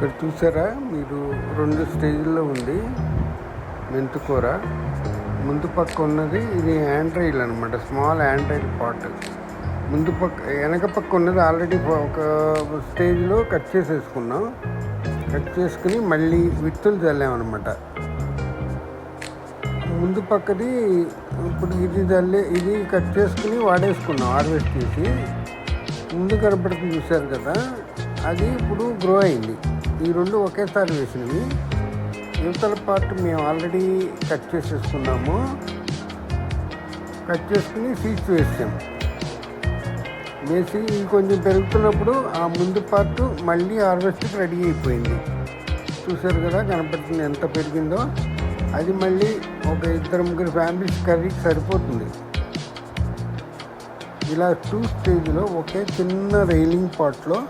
ఇక్కడ చూసారా? మీరు రెండు స్టేజ్లో ఉంది మెంతుకూర. ముందు పక్క ఉన్నది ఇది యాండ్రైల్ అనమాట స్మాల్ యాండ్రైల్ పాట్ ముందు పక్క వెనక పక్క ఉన్నది ఆల్రెడీ ఒక స్టేజ్లో కట్ చేసేసుకున్నాం. కట్ చేసుకుని మళ్ళీ విత్తులు చల్లామన్నమాట ముందు పక్కది ఇప్పుడు ఇది చల్లే ఇది కట్ చేసుకుని వాడేసుకున్నాం హార్వెస్ట్ చేసి. ముందు కనపడుతుంది చూశారు కదా? అది ఇప్పుడు గ్రో అయింది. ఈ రెండు ఒకేసారి వేసినవి. యువతల పార్ట్ మేము ఆల్రెడీ కట్ చేసేసుకున్నాము. కట్ చేసుకుని సీడ్స్ వేసాం. వేసి ఇంకొంచెం కొంచెం పెరుగుతున్నప్పుడు ఆ ముందు పార్ట్ మళ్ళీ హార్వెస్ట్కి రెడీ అయిపోయింది. చూసారు కదా కనపడుతుంది ఎంత పెరిగిందో. అది మళ్ళీ ఒక ఇద్దరు ముగ్గురు ఫ్యామిలీస్ కర్రీకి సరిపోతుంది. ఇలా టూ స్టేజ్లో ఒకే చిన్న రైలింగ్ పాట్లో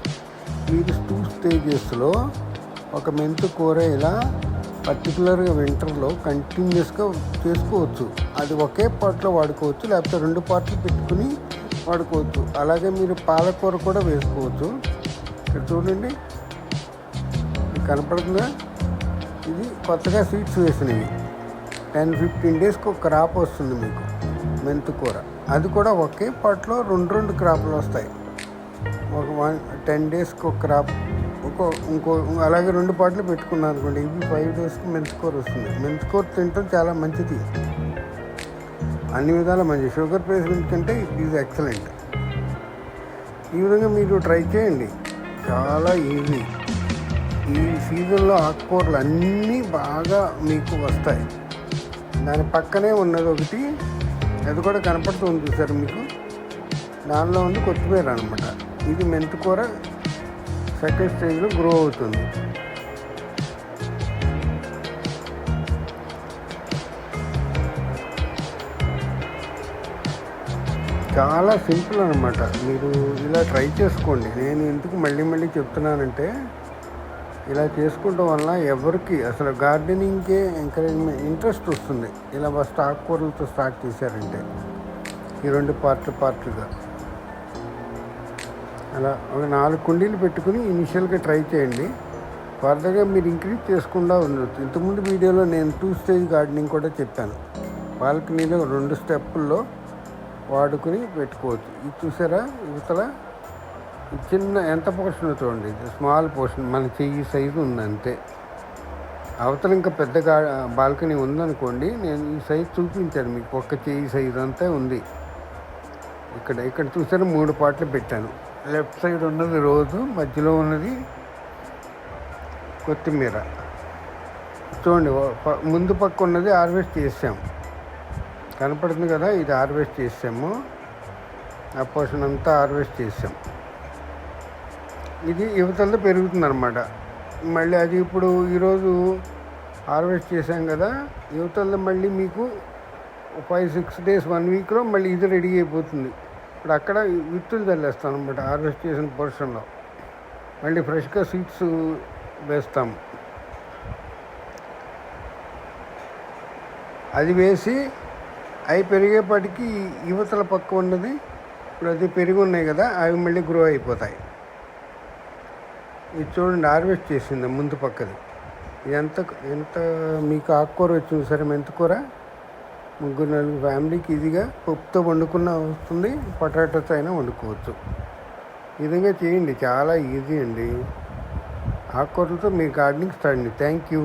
మీరు టూ స్టేజెస్లో ఒక మెంతు కూర ఇలా పర్టికులర్గా వింటర్లో కంటిన్యూస్గా చేసుకోవచ్చు. అది ఒకే పాట్లో వాడుకోవచ్చు లేకపోతే రెండు పాటలు పెట్టుకుని వాడుకోవచ్చు. అలాగే మీరు పాలకూర కూడా వేసుకోవచ్చు. ఇక్కడ చూడండి. కనపడుతుందా? ఇది కొత్తగా సీడ్స్ వేసినవి. టెన్ ఫిఫ్టీన్ డేస్కి ఒక క్రాప్ వస్తుంది మీకు మెంతుకూర అది కూడా ఒకే పాట్లో రెండు రెండు క్రాపులు వస్తాయి. ఒక వన్ టెన్ డేస్కి ఒక క్రాప్ ఇంకో ఇంకో అలాగే రెండు పాటలు పెట్టుకున్నాను అనుకోండి. ఇవి ఫైవ్ డేస్కి మెంతుకూర వస్తుంది. మెంతుకూర తింటే చాలా మంచిది. అన్ని విధాల మంచి షుగర్ పేషెంట్ కంటే ఈజ్ ఎక్సలెంట్ ఈ విధంగా మీరు ట్రై చేయండి. చాలా ఈజీ ఈ సీజన్లో ఆకుకూరలు అన్నీ బాగా మీకు వస్తాయి. దాని పక్కనే ఉన్నది ఒకటి. అది కూడా కనపడుతుంది చూసారు మీకు? దానిలో ఉంది కొత్తిమీర అనమాట ఇది మెంతికూర సెకండ్ స్టేజ్లో గ్రో అవుతుంది. చాలా సింపుల్ అనమాట మీరు ఇలా ట్రై చేసుకోండి. నేను ఎందుకు మళ్ళీ మళ్ళీ చెప్తున్నానంటే ఇలా చేసుకోవడం వల్ల ఎవరికి అసలు గార్డెనింగ్కే ఎంకరేజ్మెంట్ ఇంట్రెస్ట్ వస్తుంది. ఇలా స్టాక్ కూరలతో స్టార్ట్ చేశారంటే. ఈ రెండు పార్ట్లు పార్ట్లుగా. అలా ఒక నాలుగు కుండీలు పెట్టుకుని ఇనిషియల్గా ట్రై చేయండి. ఫర్దర్గా మీరు ఇంక్రీజ్ చేసుకుండా ఉండొచ్చు. ఇంతకుముందు వీడియోలో నేను టూ స్టేజ్ గార్డెనింగ్ కూడా చెప్పాను. బాల్కనీలో రెండు స్టెప్పుల్లో వాడుకుని పెట్టుకోవచ్చు. ఇది చూసారా? ఇవతల చిన్న ఎంత పోర్షన్ చూడండి. ఇది స్మాల్ పోర్షన్ మన చెయ్యి సైజు ఉంది అంతే అవతల ఇంకా పెద్ద గా బాల్కనీ ఉందనుకోండి నేను ఈ సైజు చూపించాను మీకు. ఒక్క చెయ్యి సైజు అంతా ఉంది. ఇక్కడ ఇక్కడ చూసారా? మూడు పాటలు పెట్టాను. లెఫ్ట్ సైడ్ ఉన్నది రోజు మధ్యలో ఉన్నది కొత్తిమీర. చూడండి ప- ముందు పక్క ఉన్నది హార్వెస్ట్ చేసాం. కనపడుతుంది కదా ఇది హార్వెస్ట్ చేసాము. ఆ పోషన్ అంతా హార్వెస్ట్ చేసాం. ఇది యువతలతో పెరుగుతుంది అనమాట మళ్ళీ అది ఇప్పుడు ఈరోజు హార్వెస్ట్ చేసాం కదా యువతల్లో మళ్ళీ మీకు ఫైవ్ సిక్స్ డేస్ వన్ వీక్లో మళ్ళీ ఇది రెడీ అయిపోతుంది. ఇప్పుడు అక్కడ విత్తులు చల్లేస్తాం అనమాట హార్వెస్ట్ చేసిన పోర్షన్లో మళ్ళీ ఫ్రెష్గా సీడ్స్ వేస్తాం. అది వేసి అవి పెరిగేపాటికి యువతల పక్క ఉన్నది ఇప్పుడు అది పెరిగి ఉన్నాయి కదా అవి మళ్ళీ గ్రో అయిపోతాయి. ఇది చూడండి హార్వెస్ట్ చేసింది ముందు పక్కది. ఎంత ఎంత మీకు ఆకుకూర వచ్చింది సరే మెంతకూర ముగ్గురు నలుగురు ఫ్యామిలీకి ఈజీగా పప్పుతో వండుకున్న వస్తుంది పొటాటోతో అయినా వండుకోవచ్చు. ఈ విధంగా చేయండి చాలా ఈజీ అండి. ఆకుకూరలతో మీ గార్డెనింగ్ స్టార్ట్ థ్యాంక్ యూ.